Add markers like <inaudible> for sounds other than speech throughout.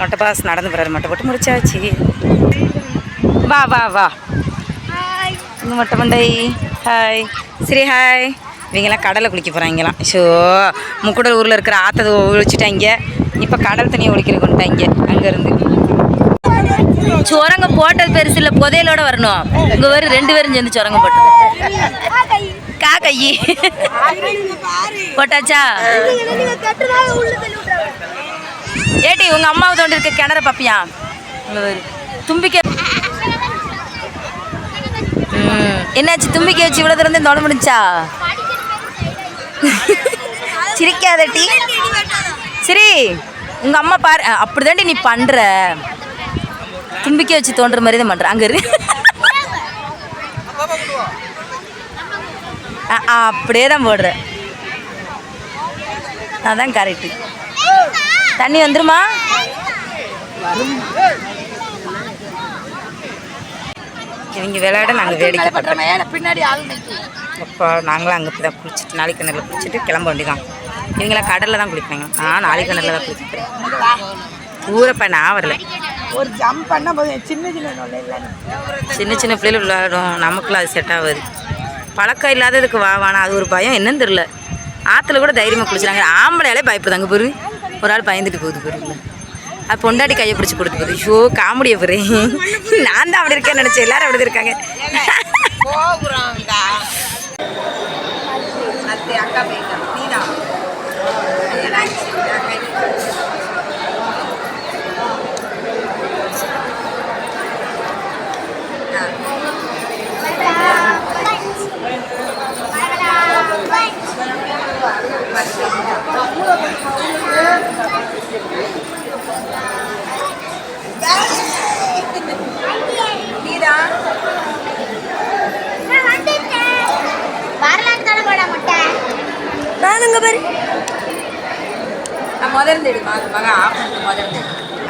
மொட்டை பாஸ் நடந்து போகிறாரு மொட்டை போட்டு முடிச்சாச்சு. வா வா வா. இங்கே மொட்டை மண்டை ஹாய் சரி ஹாய் இவங்கெல்லாம் கடலை குளிக்க போகிறாங்களாம் ஷோ முக்குடல் ஊரில் இருக்கிற ஆற்றை ஒழிச்சிட்டாங்க. இப்போ கடல் தண்ணியை ஒழிக்கிற கொண்டுட்டாங்க அங்கேருந்து. சுரங்க போட்டது பெருசு இல்லை புதையலோட வரணும். இங்கே வரும் ரெண்டு பேரும் சேர்ந்து சுரங்க போட்டது. கா கையி போட்டாச்சா? ஏடி உங்க அம்மாவை தோண்டி இருக்க கிணற பாப்பியா? தும்பிக்க. தும்பிக்கை என்னாச்சு தும்பிக்கை வச்சு இவ்வளோ தூரம் தொட முடிஞ்சா? சிரிக்காதட்டி சரி. உங்க அம்மா பாரு அ, அப்படிதாண்டி நீ பண்ற. தும்பிக்கை வச்சு தோன்ற மாதிரி தான் பண்ற. அங்க இரு. அப்படியே தான் போடுற. அதான் கரெக்டு தண்ணி வந்துருமா? இவங்க விளையாட நாங்கள் வேடிக்கை நிற்கி அப்போ நாங்களும் அங்கே தான் குளிச்சுட்டு நாளைக்கு கிணறுல குளிச்சுட்டு கிளம்ப வேண்டியதான் இவங்களாம் கடலில் தான் குளிப்பாங்க. நான் நாளைக்கு கிணறுல தான் குளிச்சுக்கிறேன் ஊரப்ப நான் வரல. ஒரு ஜம்ப் பண்ண போதும் சின்ன சின்ன சின்ன சின்ன பிள்ளைகள் விளையாடும் நமக்குலாம் அது செட் ஆகாது. பழக்கம் இல்லாததுக்கு வா வானா அது ஒரு பயம். என்னன்னு தெரில ஆற்றுல கூட தைரியமாக குளிச்சுறாங்க. ஆம்பளையாலே பயப்படுதாங்க பாரு. ஒரு ஆள் பயந்துட்டு போகுது பாரு. அது பொண்டாட்டி கையை பிடிச்சி கொடுத்து பாரு. ஷோ காமெடியை பாரு. நான் தான் அப்படி இருக்கேன்னு நினச்சேன். எல்லாரும் அப்படி இருக்காங்க. அக்கா போயிட்டான் நீதான் நானுங்க பாரு நான் முதல்ல தேடி மக ஆஃப் பண்ணிட்டு முதல்ல தேடி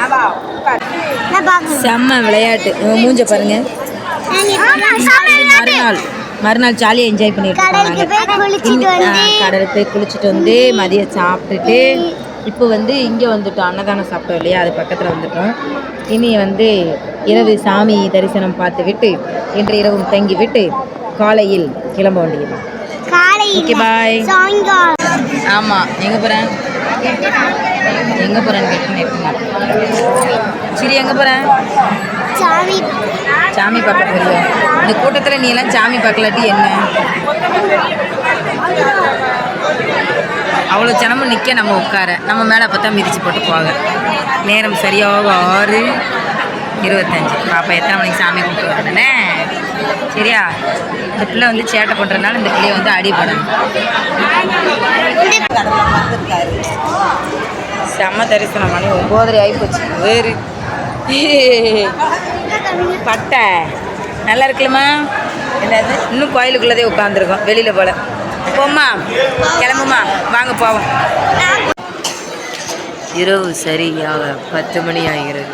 அவா செம்ம விளையாட்டு. மூஞ்ச பாருங்க. மறுநாள். மறுநாள் ஜாலியாக என்ஜாய் பண்ணிட்டு இருக்காங்க. கடலுக்கு போய் குளிச்சுட்டு வந்து மதியம் சாப்பிட்டுட்டு இப்போ வந்து இங்கே வந்துட்டோம். அன்னதானம் சாப்பிட்டோம் இல்லையா? அது பக்கத்தில் வந்துட்டோம். இனி வந்து இரவு சாமி தரிசனம் பார்த்து விட்டு இன்று இரவும் தங்கி விட்டு காலையில் கிளம்ப வேண்டியது. ஓகே பாய் ஆமாம் எங்கே போகிறேன் எங்கே போகிறேன்னு கேட்டு சரி எங்கே போகிறேன் சாமி. பார்க்க போறியா? இந்த கூட்டத்தில் நீ எல்லாம் சாமி பார்க்கலாட்டி என்ன? அவ்வளோ ஜனமும் நிற்க நம்ம உட்கார. நம்ம மேலே தான் மிதிச்சு போட்டு போக. நேரம் சரியாக ஆறு இருபத்தஞ்சு. பாப்பா எத்தனை மணிக்கு சாமி கும்பிட்டு வரணுன்னே சரியா? இந்த பிள்ளை வந்து சேட்டை பண்ணுறதுனால இந்த பிள்ளைய வந்து அடிபடணும். செம்ம தரிசனம் மணி ஒம்போதரை ஆகிப்போச்சு வேறு <laughs> பட்டை. நல்லா இருக்குல்லம்மா. என்னது? இன்னும் கோயிலுக்குள்ளதே உட்காந்துருக்கோம் வெளியில் போல. போம்மா. கிளம்புமா வாங்க போவோம். இரவு சரியாக பத்து மணி ஆகிறது.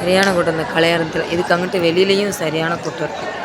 சரியான கூட்டம் இந்த கல்யாணத்தில் இதுக்கு அங்கிட்டு வெளியிலையும் சரியான கூட்டம் இருக்குது